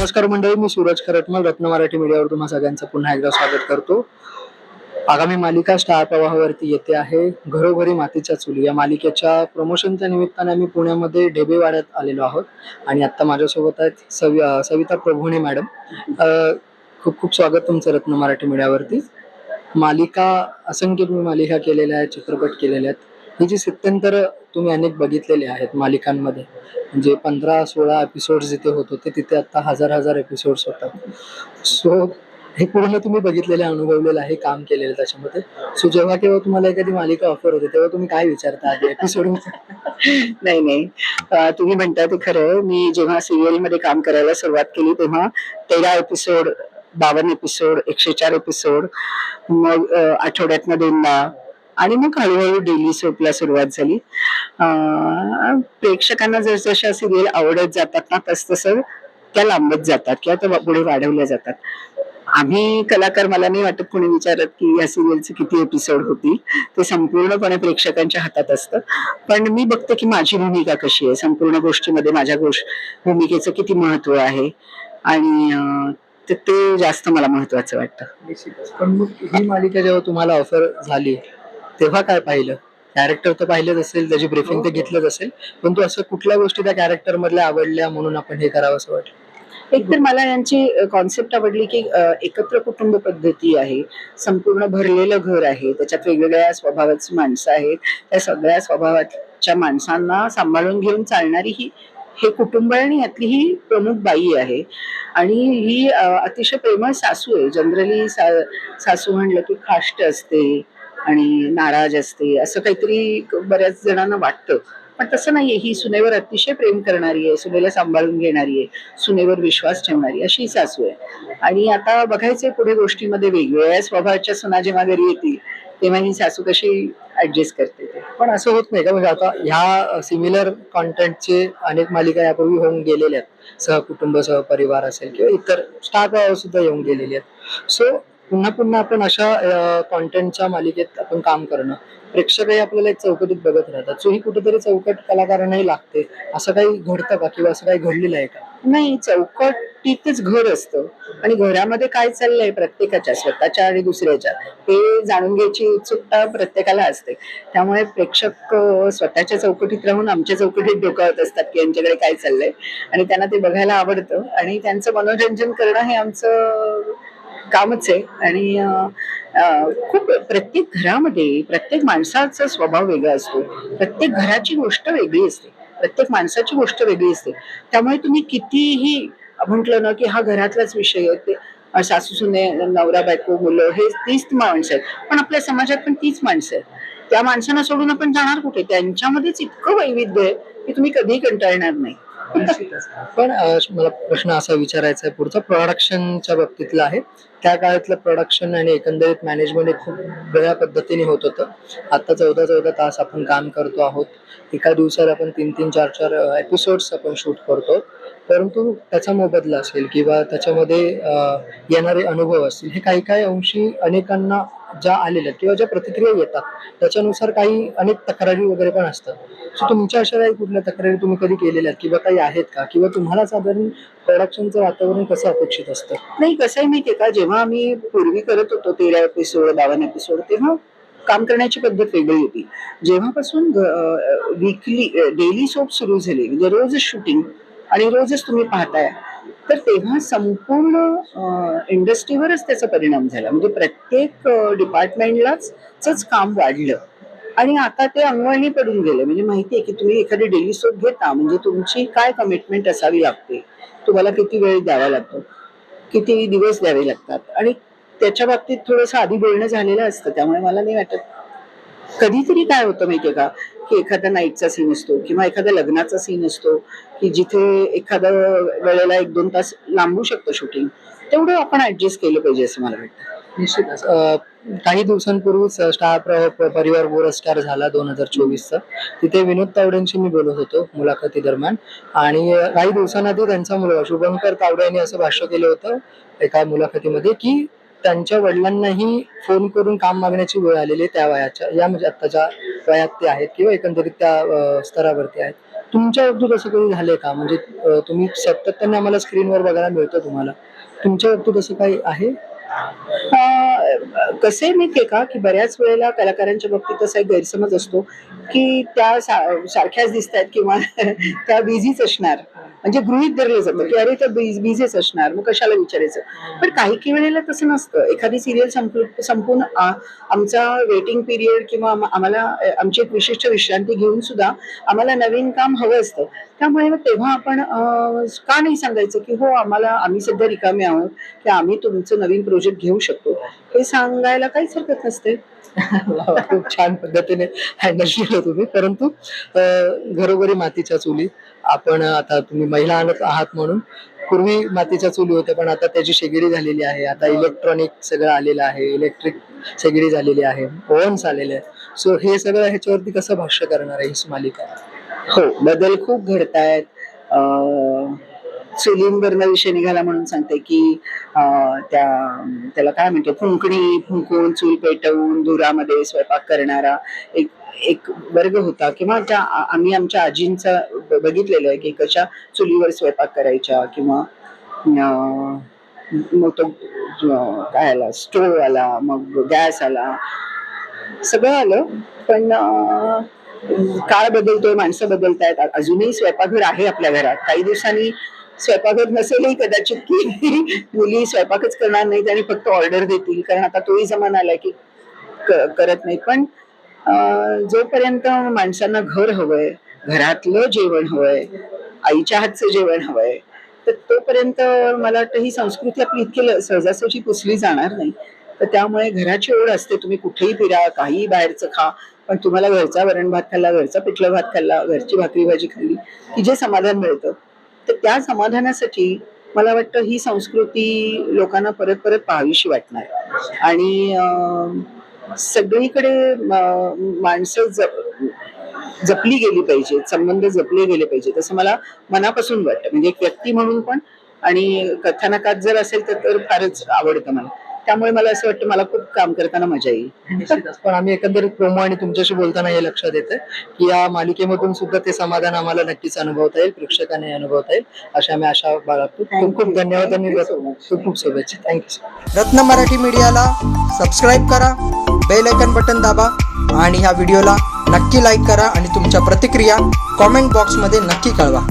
नमस्कार मंडळी मी सूरज खरटमल रत्न मराठी मीडियावर तुम्हा सगळ्यांचं पुन्हा एकदा स्वागत करतो. आगामी मालिका स्टार प्रवाहावरती येते आहे. घरोघरी मातीच्या चुली. या मालिकेच्या प्रमोशनच्या निमित्ताने आम्ही पुण्यामध्ये ढेबेवाड्यात आलेलो आहोत. आणि आता माझ्यासोबत आहेत सवि सविता प्रभुणे मॅडम. खूप खूप स्वागत तुमचं रत्न मराठी मीडियावरती. मालिका असंख्य तुम्ही मालिका केलेल्या आहेत चित्रपट केलेल्या आहेत. म्हणजे ही जी तुम्ही अनेक बघितलेले आहेत मालिकांमध्ये. म्हणजे पंधरा सोळा एपिसोड जिथे होत होते तिथे आता हजार हजार एपिसोड्स होतात. सो हे पूर्ण तुम्ही बघितलेले अनुभवलेलं आहे काम केलेलं त्याच्यामध्ये. सो जेव्हा केव्हा तुम्हाला एखादी मालिका ऑफर होते तेव्हा तुम्ही काय विचारता आधी एपिसोड नाही नाही. तुम्ही म्हणता ते खरं मी जेव्हा सिरियलमध्ये काम करायला सुरुवात केली तेव्हा तेरा एपिसोड बावन्न एपिसोड एकशे चार एपिसोड मग आठवड्यातनं दोनदा आणि मग हळूहळू डेली सोपला सुरुवात झाली. प्रेक्षकांना जस जशा सिरियल आवडत जातात ना तस तसं त्या लांबत जातात किंवा त्या पुढे वाढवल्या जातात. आम्ही कलाकार मला नाही वाटत कोणी विचारत की या सिरियलचे किती एपिसोड होतील ते संपूर्णपणे प्रेक्षकांच्या हातात असतं. पण मी बघते की माझी भूमिका कशी आहे. संपूर्ण गोष्टीमध्ये माझ्या गोष्ट भूमिकेचं किती महत्त्व आहे. आणि ते- ते जास्त मला महत्वाचं वाटतं. पण मग ही मालिका जेव्हा तुम्हाला ऑफर झाली तेव्हा काय पाहिलं? कॅरेक्टर तर पाहिलंच असेल त्याची ब्रीफिंग तर घेतलंच असेल पण तू असं कुठल्या गोष्टी त्या कॅरेक्टर मधल्या आवडल्या म्हणून आपण हे करावं असं वाटलं? एक तर मला यांची कॉन्सेप्ट आवडली की एकत्र कुटुंब पद्धती आहे. संपूर्ण भरलेलं घर आहे. त्याच्यात वेगवेगळ्या स्वभावाची माणसं आहेत. त्या सगळ्या स्वभावाच्या माणसांना सांभाळून घेऊन चालणारी ही हे कुटुंब आणि यातली ही प्रमुख बाई आहे. आणि ही अतिशय प्रेमळ सासू आहे. जनरली सासू म्हणलं की खाष्ट असते. आणि नाराज असते असं काहीतरी बऱ्याच जणांना वाटतं. पण तसं नाहीये. ही सुनेवर अतिशय प्रेम करणारी आहे सुनेला सांभाळून घेणारी आहे सुनेवर विश्वास ठेवणारी अशी सासू आहे. आणि आता बघायचंय पुढे गोष्टीमध्ये वेगवेगळ्या स्वभावाच्या सुना जेव्हा घरी येतील तेव्हा ही सासू कशी ऍडजस्ट करते पण असं होत नाही का? म्हणजे आता ह्या सिमिलर कॉन्टेंटचे अनेक मालिका यापूर्वी होऊन गेलेल्या आहेत. सहकुटुंब सहपरिवार असेल किंवा इतर स्टार सुद्धा येऊन गेलेले आहेत. सो पुन्हा पुन्हा आपण अशा कॉन्टेंटच्या मालिकेत आपण काम करणं. प्रेक्षकही आपल्याला एक चौकटीत बघत राहतात. सो ही कुठेतरी चौकट कलाकारांनाही लागते. असं काही घडतं का किंवा असं काही घडलेलं आहे का? नाही चौकटीतच घर असतं. आणि घरामध्ये काय चाललंय प्रत्येकाच्या स्वतःच्या आणि दुसऱ्याच्या हे जाणून घ्यायची उत्सुकता प्रत्येकाला असते. त्यामुळे प्रेक्षक स्वतःच्या चौकटीत राहून आमच्या चौकटीत डोकावत असतात की यांच्याकडे काय चाललंय. आणि त्यांना ते बघायला आवडतं. आणि त्यांचं मनोरंजन करणं हे आमचं कामच आहे. आणि खूप प्रत्येक घरामध्ये प्रत्येक माणसाचा स्वभाव वेगळा असतो. प्रत्येक घराची गोष्ट वेगळी असते. प्रत्येक माणसाची गोष्ट वेगळी असते. त्यामुळे तुम्ही कितीही म्हटलं ना की हा घरातलाच विषय आहे ते सासू सुने नवरा बायको मुलं हे तीच माणसं आहेत. पण आपल्या समाजात पण तीच माणसं आहेत. त्या माणसांना सोडून आपण जाणार कुठे? त्यांच्यामध्येच इतकं वैविध्य आहे की तुम्ही कधीही कंटाळणार नाही. पण मला प्रश्न असा विचारायचा आहे पुढचा प्रोडक्शनच्या बाबतीतला आहे. त्या काळातलं प्रोडक्शन आणि एकंदरीत मॅनेजमेंट हे खूप वेगळ्या पद्धतीने होत होतं. आता चौदा चौदा तास आपण काम करतो आहोत. एका दिवसाला आपण तीन तीन चार चार एपिसोड्स आपण शूट करतो. परंतु त्याचा मोबदला असेल किंवा त्याच्यामध्ये येणारे अनुभव असतील हे काही काही अंशी अनेकांना ज्या आलेल्या किंवा ज्या प्रतिक्रिया येतात त्याच्यानुसार काही अनेक तक्रारी वगैरे पण असतात. सो तुमच्या अशा काही कुठल्या तक्रारी तुम्ही कधी केलेल्या आहेत? किंवा काही आहेत का? किंवा तुम्हाला साधारण प्रोडक्शनचं वातावरण कसं अपेक्षित असतं? नाही कसं आहे माहितीये का? जेव्हा आम्ही पूर्वी करत होतो तेरा एपिसोड बावन्न एपिसोड तेव्हा काम करण्याची पद्धत वेगळी होती. जेव्हापासून वीकली डेली सोप सुरू झाली म्हणजे रोजच शूटिंग आणि रोजच तुम्ही पाहताय तर तेव्हा संपूर्ण इंडस्ट्रीवरच त्याचा परिणाम झाला. म्हणजे प्रत्येक डिपार्टमेंटलाच काम वाढलं. आणि आता ते अंगवळणी पडून गेलं. म्हणजे माहिती आहे की तुम्ही एखादी डेली सोप घेता म्हणजे तुमची काय कमिटमेंट असावी लागते? तुम्हाला किती वेळ द्यावा लागतो? किती दिवस द्यावे लागतात? आणि त्याच्या बाबतीत थोडंसं आधी बोलणं झालेलं असतं त्यामुळे मला नाही वाटत. कधीतरी काय होतं माहितीये का? की एखादा नाईटचा सीन असतो किंवा एखादा लग्नाचा सीन असतो की जिथे एखाद्या वेळेला एक दोन तास लांबू शकतो शूटिंग तेवढं आपण ऍडजस्ट केलं पाहिजे असं मला वाटतं. निश्चितच. काही दिवसांपूर्वीच स्टार प्र- परिवार बोर स्टार झाला दोन हजार चोवीसचा. तिथे विनोद तावडेंशी मी बोलत होतो मुलाखती दरम्यान. आणि काही दिवसांआधी त्यांचा मुलगा शुभंकर तावडे यांनी असं भाष्य केलं होतं एका मुलाखतीमध्ये की त्यांच्या वडिलांनाही फोन करून काम मागण्याची वेळ आलेली आहे त्या वयाच्या या म्हणजे आत्ताच्या वयात ते आहेत किंवा एकंदरीत त्या स्तरावरती आहेत. तुमच्या बाबतीत असं कधी झालंय का? म्हणजे तुम्ही सातत्याने आम्हाला स्क्रीनवर बघायला मिळतं तुम्हाला. तुमच्या बाबतीत असं काही आहे? कसं आहे माहितीये का की बऱ्याच वेळेला कलाकारांच्या बाबतीत असा एक गैरसमज असतो की त्या सारख्याच दिसत आहेत किंवा त्या बिझीच असणार. म्हणजे गृहित धरलं जातं की अरे तर बिझीच असणार मग कशाला विचारायचं? पण काही काही वेळेला तसं नसतं. एखादी सिरियल संपून आमचा वेटिंग पिरियड किंवा आम्हाला आमची एक विशिष्ट विश्रांती घेऊन सुद्धा आम्हाला नवीन काम हवं असतं. त्यामुळे तेव्हा आपण का नाही सांगायचं की हो आम्हाला आम्ही सध्या रिकामे आहोत की आम्ही तुमचं नवीन प्रोजेक्ट घेऊ शकतो. हे सांगायला काहीच हरकत नसते. खूप छान पद्धतीने हँडल केलं तुम्ही. परंतु घरोघरी मातीच्या चुली आपण आता तुम्ही महिला आणत आहात म्हणून पूर्वी मातीच्या चुली होत्या पण आता त्याची शेगडी झालेली आहे. आता इलेक्ट्रॉनिक सगळं आलेलं आहे इलेक्ट्रिक शेगडी झालेली आहे ओव्हन्स आलेले आहेत. सो हे सगळं ह्याच्यावरती कसं भाष्य करणार आहे ही मालिका? हो बदल खूप घडतायत. अं, चुलींवरनं विषय निघाला म्हणून सांगते की त्या त्याला काय म्हणते फुंकणी फुंकून चूल पेटवून धुरामध्ये स्वयंपाक करणारा एक एक वर्ग होता. किंवा त्या आम्ही आमच्या आजींचा बघितलेलं आहे की कशा चुलीवर स्वयंपाक करायच्या किंवा मग तो काय आला स्टोव्ह आला मग गॅस आला सगळं आलं. पण काळ बदलतोय माणसं बदलतायत. आ- अजूनही स्वयंपाकघर आहे आपल्या घरात. काही दिवसांनी स्वयंपाकघर नसेलही कदाचित की मुली स्वयंपाकच करणार नाहीत आणि फक्त ऑर्डर देतील. कारण आता तोही जमाना आलाय की करत नाहीत. पण जोपर्यंत माणसांना घर हवंय घरातलं जेवण हवंय आईच्या हातचं जेवण हवंय तर तोपर्यंत मला वाटतं ही संस्कृती आपली इतकी सहजासहजी पुसली जाणार नाही. तर त्यामुळे घराची ओढ असते. तुम्ही कुठेही फिरा काहीही बाहेरचं खा पण तुम्हाला घरचा वरण भात खाल्ला घरचा पिठलं भात खाल्ला घरची भाकरी भाजी खाल्ली की जे समाधान मिळतं. तर त्या समाधानासाठी मला वाटतं ही संस्कृती लोकांना परत परत पाहावीशी वाटणार. आणि सगळीकडे माणसं जप जपली गेली पाहिजेत संबंध जपले गेले पाहिजेत असं मला मनापासून वाटतं. म्हणजे एक व्यक्ती म्हणून पण आणि कथानकात जर असेल तर फारच आवडतं मला. त्यामुळे मला असं वाटतं मला खूप काम करताना मजा येईल. निश्चितच पण आम्ही एकंदरीत प्रोमो आणि तुमच्याशी बोलताना हे लक्षात येतं की या मालिकेमधून सुद्धा ते समाधान आम्हाला नक्कीच अनुभवता येईल प्रेक्षकांनी अनुभवता येईल. अशी आम्ही आशा बाळगतो. खूप खूप धन्यवाद आणि खूप खूप शुभेच्छा. थँक्यू रत्न मराठी मीडियाला सबस्क्राईब करा बेल आयकन बटन दाबा आणि ह्या व्हिडिओला नक्की लाईक करा आणि तुमच्या प्रतिक्रिया कॉमेंट बॉक्समध्ये नक्की कळवा.